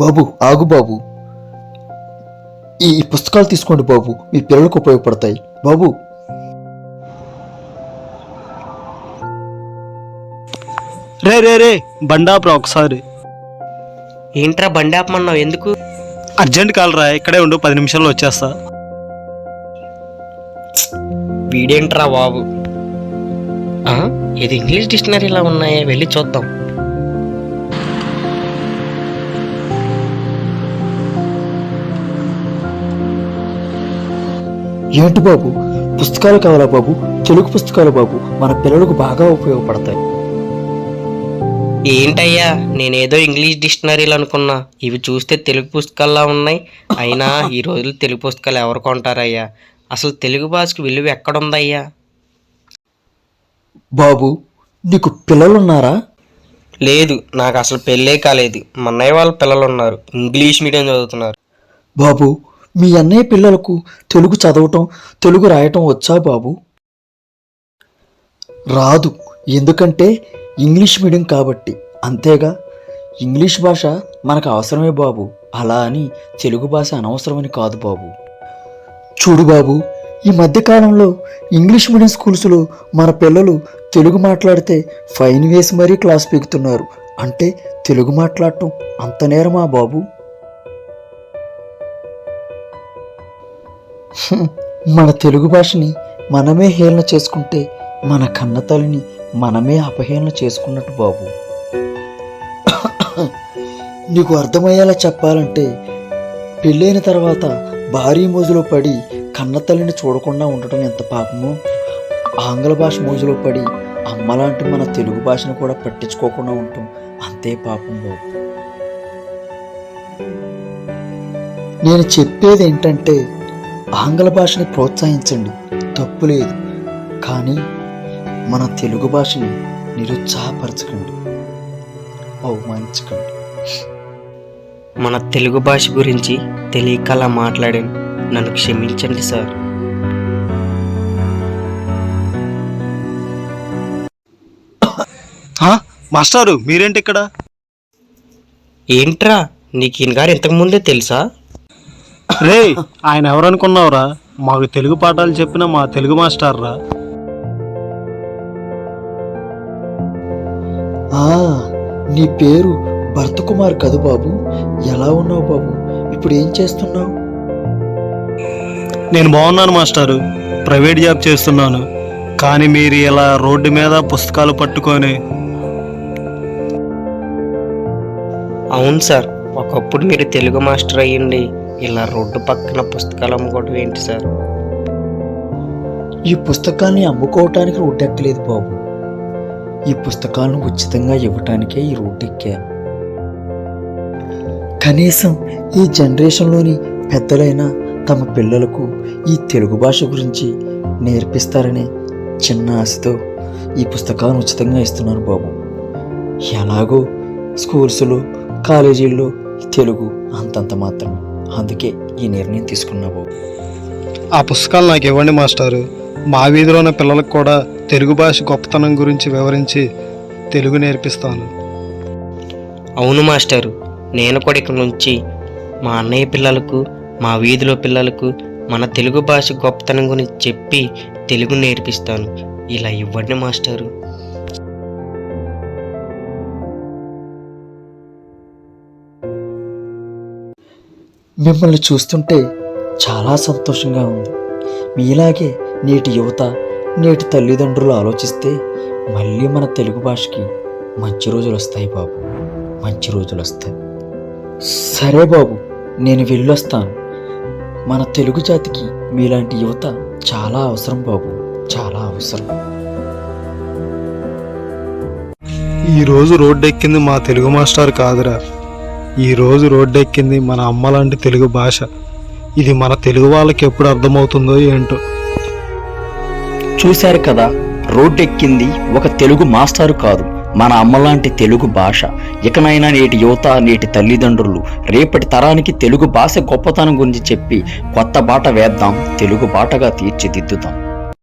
బాబు ఆగు బాబు. ఈ పుస్తకాలు తీసుకోండి బాబు మీ పిల్లలకు ఉపయోగపడతాయి. బాబు. రే రే రే బండాపురా ఒకసారి. ఏంట్రా బండి ఆపమన్నావు ఎందుకు? అర్జెంట్ కాల్ రా ఇక్కడే ఉండు పది నిమిషాల్లో వచ్చేస్తా. వీడేంట్రా బాబు? ఆ, ఇది ఇంగ్లీష్ డిక్షనరీలా ఉన్నాయే వెళ్ళి చూద్దాం. ఏంటి బాబు? పుస్తకాలు కావాలా బాబు? తెలుగు పుస్తకాలు బాబు? మన పిల్లలకు బాగా ఉపయోగపడతాయి. ఏంటయ్యా? నేనేదో ఇంగ్లీష్ డిక్షనరీలు అనుకున్నా. ఇవి చూస్తే తెలుగు పుస్తకాల్లా ఉన్నాయి. అయినా ఈ రోజులు తెలుగు పుస్తకాలు ఎవరు కొంటారయ్యా? అసలు తెలుగు భాషకు విలువ ఎక్కడుందయ్యా? బాబు నీకు పిల్లలున్నారా? లేదు నాకు అసలు పెళ్ళే కాలేదు. మా అన్నయ్య వాళ్ళ పిల్లలు ఉన్నారు ఇంగ్లీష్ మీడియం చదువుతున్నారు. బాబు మీ అన్నయ్య పిల్లలకు తెలుగు చదవటం తెలుగు రాయటం వచ్చా బాబు? రాదు. ఎందుకంటే ఇంగ్లీష్ మీడియం కాబట్టి. అంతేగా? ఇంగ్లీష్ భాష మనకు అవసరమే బాబు. అలా అని తెలుగు భాష అనవసరమని కాదు బాబు. చూడు బాబు ఈ మధ్యకాలంలో ఇంగ్లీష్ మీడియం స్కూల్స్లో మన పిల్లలు తెలుగు మాట్లాడితే ఫైన్ వేసి మరీ క్లాస్ పీకుతున్నారు. అంటే తెలుగు మాట్లాడటం అంత నేరమా బాబు? మన తెలుగు భాషని మనమే హేళన చేసుకుంటే మన కన్నతల్లిని మనమే అపహేళన చేసుకున్నట్టు బాబు. నీకు అర్థమయ్యేలా చెప్పాలంటే పెళ్ళైన తర్వాత భారీ మోజులో పడి కన్నతల్లిని చూడకుండా ఉండటం ఎంత పాపమో? ఆంగ్ల భాష మోజులో పడి అమ్మలాంటి మన తెలుగు భాషను కూడా పట్టించుకోకుండా ఉండటం అంతే పాపం బాబు. నేను చెప్పేది ఏంటంటే ఆంగ్ల భాషని ప్రోత్సహించండి. తప్పు లేదు. కానీ మన తెలుగు భాషని నిరుత్సాహపరచకండి. అవమానించకండి. మన తెలుగు భాష గురించి తెలియక అలా మాట్లాడాను నన్ను క్షమించండి సార్. హా? మాస్టారు మీరేంటి ఇక్కడ? ఏంట్రా నీకు ఈయన గారు ఇంతకు ముందే తెలుసా? రే ఆయన ఎవరనుకున్నావురా? మాకు తెలుగు పాఠాలు చెప్పిన మా తెలుగు మాస్టర్ రా ఆ, నీ పేరు భరత్ కుమార్ కదు బాబు. ఎలా ఉన్నావు బాబు? ఇప్పుడు ఏం చేస్తున్నావు? నేను బాగున్నాను మాస్టారు. ప్రైవేట్ జాబ్ చేస్తున్నాను. కానీ మీరు ఇలా రోడ్డు మీద పుస్తకాలు పట్టుకొని అవును సార్ ఒకప్పుడు మీరు తెలుగు మాస్టర్ అయ్యండి ఇలా రోడ్డు పక్కన పుస్తకాలు అమ్ముకోవడం ఏంటి సార్? ఈ పుస్తకాన్ని అమ్ముకోవటానికి రోడ్డెక్కలేదు బాబు. ఈ పుస్తకాలను ఉచితంగా ఇవ్వటానికే ఈ రోడ్డు ఎక్కాను కనీసం ఈ జనరేషన్లోని పెద్దలైనా తమ పిల్లలకు ఈ తెలుగు భాష గురించి నేర్పిస్తారనే చిన్న ఆశతో ఈ పుస్తకాలను ఉచితంగా ఇస్తున్నారు బాబు. ఎలాగో స్కూల్స్లో కాలేజీల్లో తెలుగు అంతంత మాత్రమే. అందుకే ఈ నిర్ణయం తీసుకున్నా బాబు ఆ పుస్తకాలు నాకు ఇవ్వండి మాస్టారు. మా వీధిలో ఉన్న పిల్లలకు కూడా తెలుగు భాష గొప్పతనం గురించి వివరించి తెలుగు నేర్పిస్తాను. అవును మాస్టారు. నేను కూడా ఇక్కడ నుంచి మా అన్నయ్య పిల్లలకు మా వీధిలో పిల్లలకు మన తెలుగు భాష గొప్పతనం గురించి చెప్పి తెలుగు నేర్పిస్తాను. ఇలా ఇవ్వండి మాస్టారు. మిమ్మల్ని చూస్తుంటే చాలా సంతోషంగా ఉంది. మీలాగే నేటి యువత నేటి తల్లిదండ్రులు ఆలోచిస్తే మళ్ళీ మన తెలుగు భాషకి మంచి రోజులు వస్తాయి బాబు. మంచి రోజులు వస్తాయి. సరే బాబు నేను వెళ్ళొస్తాను. మన తెలుగు జాతికి మీలాంటి యువత చాలా అవసరం బాబు. చాలా అవసరం. ఈరోజు రోడ్డెక్కింది రోడ్డు ఎక్కింది మా తెలుగు మాస్టర్ కాదురా. ఈ రోజు మన అమ్మలాంటి తెలుగు భాష. ఇది మన తెలుగు వాళ్ళకి ఎప్పుడు అర్థమవుతుందో ఏంటో. చూశారు కదా రోడ్డెక్కింది ఒక తెలుగు మాస్టారు కాదు మన అమ్మలాంటి తెలుగు భాష. ఇకనైనా నేటి యువత నేటి తల్లిదండ్రులు రేపటి తరానికి తెలుగు భాష గొప్పతనం గురించి చెప్పి కొత్త బాట వేద్దాం తెలుగు బాటగా తీర్చిదిద్దుదాం